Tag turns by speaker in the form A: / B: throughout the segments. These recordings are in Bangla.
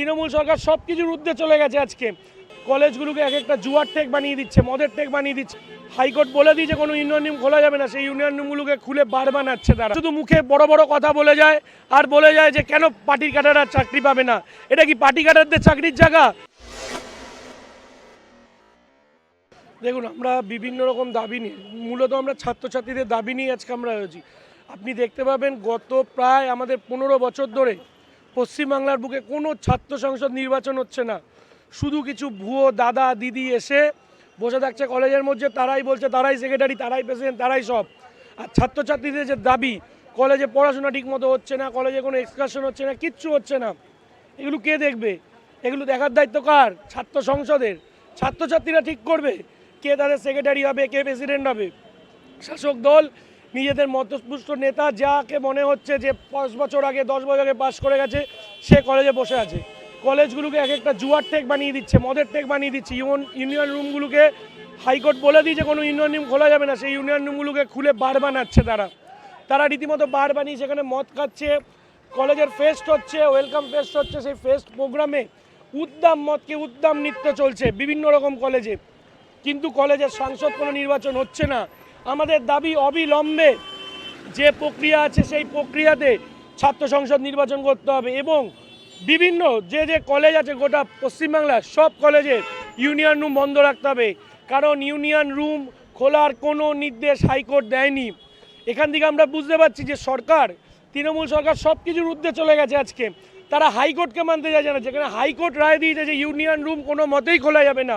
A: তৃণমূল সরকার সব কিছুর ঊর্ধ্বে চলে গেছে আজকে। কলেজগুলোকে এক একটা জুয়ার টেক বানিয়ে দিচ্ছে, মদের টেক বানিয়ে দিচ্ছে। হাইকোর্ট বলে দিয়েছে, কোনো ইউনিয়ন খোলা যাবে না, সেই ইউনিয়ন রুমগুলোকে খুলে বার বানাচ্ছে তারা। শুধু মুখে বড় বড় কথা বলে যায়, আর বলে যায় যে, কেন পার্টির কাটারা চাকরি পাবে না? এটা কি পার্টি কাটারদের চাকরির জায়গা? দেখুন, আমরা বিভিন্ন রকম দাবি নিয়ে, মূলত আমরা ছাত্রছাত্রীদের দাবি নিয়ে আজকে আমরা হয়েছি আপনি দেখতে পাবেন, গত প্রায় আমাদের পনেরো বছর ধরে পশ্চিমবাংলার বুকে কোনো ছাত্র সংসদ নির্বাচন হচ্ছে না। শুধু কিছু ভুয়ো দাদা, দিদি এসে বসে থাকছে কলেজের মধ্যে, তারাই বলছে, তারাই সেক্রেটারি তারাই প্রেসিডেন্ট তারাই সব। আর ছাত্রছাত্রীদের যে দাবি, কলেজে পড়াশোনা ঠিক মতো হচ্ছে না, কলেজে কোনো এক্সকারশন হচ্ছে না, কিচ্ছু হচ্ছে না। এগুলো কে দেখবে? এগুলো দেখার দায়িত্ব কার? ছাত্র সংসদের। ছাত্রছাত্রীরা ঠিক করবে কে তাদের সেক্রেটারি হবে, কে প্রেসিডেন্ট হবে। শাসক দল নিজেদের মতপুষ্ট নেতা যাকে মনে হচ্ছে যে পাঁচ বছর আগে, দশ বছর আগে পাস করে গেছে, সে কলেজে বসে আছে। কলেজগুলোকে এক একটা জুয়ার টেক বানিয়ে দিচ্ছে, মদের টেক বানিয়ে দিচ্ছে। ইউন ইউনিয়ন রুমগুলোকে হাইকোর্ট বলে দিয়েছে, কোনো ইউনিয়ন রুম খোলা যাবে না। সেই ইউনিয়ন রুমগুলোকে খুলে বার বানাচ্ছে তারা। তারা রীতিমতো বার বানিয়ে সেখানে মদ খাচ্ছে কলেজের ফেস্ট হচ্ছে ওয়েলকাম ফেস্ট হচ্ছে, সেই ফেস্ট প্রোগ্রামে উদ্দাম মদকে উদ্দাম নৃত্য চলছে বিভিন্ন রকম কলেজে কিন্তু কলেজের সাংসদ কোনো নির্বাচন হচ্ছে না। আমাদের দাবি অবিলম্বে যে প্রক্রিয়া আছে সেই প্রক্রিয়াতে ছাত্র সংসদ নির্বাচন করতে হবে এবং বিভিন্ন যে যে কলেজ আছে গোটা পশ্চিমবাংলার সব কলেজে ইউনিয়ন রুম বন্ধ রাখতে হবে। কারণ ইউনিয়ন রুম খোলার কোনো নির্দেশ হাইকোর্ট দেয়নি। এখান থেকে আমরা বুঝতে পারছি যে সরকার, তৃণমূল সরকার সব কিছুর ঊর্ধ্বে চলে গেছে আজকে। তারা হাইকোর্টকে মানতে চাইছে না। যেখানে হাইকোর্ট রায় দিয়েছে যে ইউনিয়ন রুম কোনো মতেই খোলা যাবে না।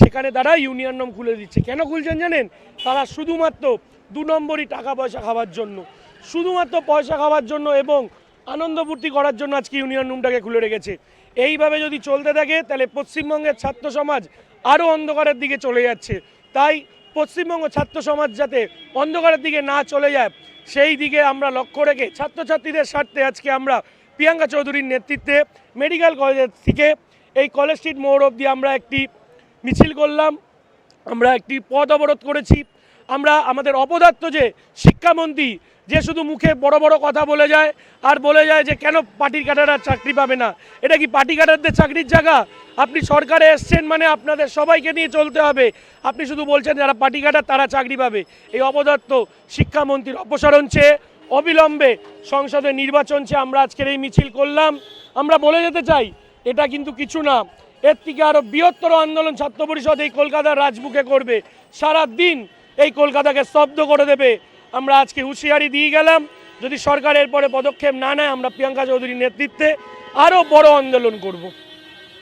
A: সেখানে তারা ইউনিয়ন রুম খুলে দিচ্ছে। কেন খুলছেন জানেন? তারা শুধুমাত্র দু নম্বরই টাকা পয়সা খাওয়ার জন্য। শুধুমাত্র পয়সা খাওয়ার জন্য এবং আনন্দ ফুর্তি করার জন্য আজকে ইউনিয়ন রুমটাকে খুলে রেখেছে। এইভাবে যদি চলতে থাকে, তাহলে পশ্চিমবঙ্গের ছাত্র সমাজ আরও অন্ধকারের দিকে চলে যাচ্ছে। তাই পশ্চিমবঙ্গ ছাত্র সমাজ যাতে অন্ধকারের দিকে না চলে যায়, সেই দিকে আমরা লক্ষ্য রেখে ছাত্রছাত্রীদের স্বার্থে আজকে আমরা প্রিয়াঙ্কা চৌধুরীর নেতৃত্বে মেডিকেল কলেজের থেকে এই কলেজ স্ট্রিট মোড় অবধি আমরা একটি মিছিল করলাম, আমরা একটি পথ অবরোধ করেছি। আমরা আমাদের অপদার্থ যে শিক্ষামন্ত্রী, যে শুধু মুখে বড় বড় কথা বলে যায়, আর বলে যায় যে কেন পার্টির কাটারা চাকরি পাবে না? এটা কি পার্টি কাটারদের চাকরির জায়গা? আপনি সরকারে এসছেন মানে আপনাদের সবাইকে নিয়ে চলতে হবে। আপনি শুধু বলছেন যারা পার্টি কাটার তারা চাকরি পাবে। এই অপদার্থ শিক্ষামন্ত্রীর অপসারণ চেয়ে অবিলম্বে সংসদে নির্বাচন চেয়ে আমরা আজকের এই মিছিল করলাম। আমরা বলে যেতে চাই, এটা কিন্তু কিছু না। এর থেকে আরও বৃহত্তর আন্দোলন ছাত্র পরিষদ এই কলকাতার রাজমুখে করবে। সারা দিন এই কলকাতাকে স্তব্ধ করে দেবে। আমরা আজকে হুঁশিয়ারি দিয়ে গেলাম, যদি সরকার এরপরে পদক্ষেপ না নেয়, আমরা প্রিয়াঙ্কা চৌধুরীর নেতৃত্বে আরও বড় আন্দোলন করব।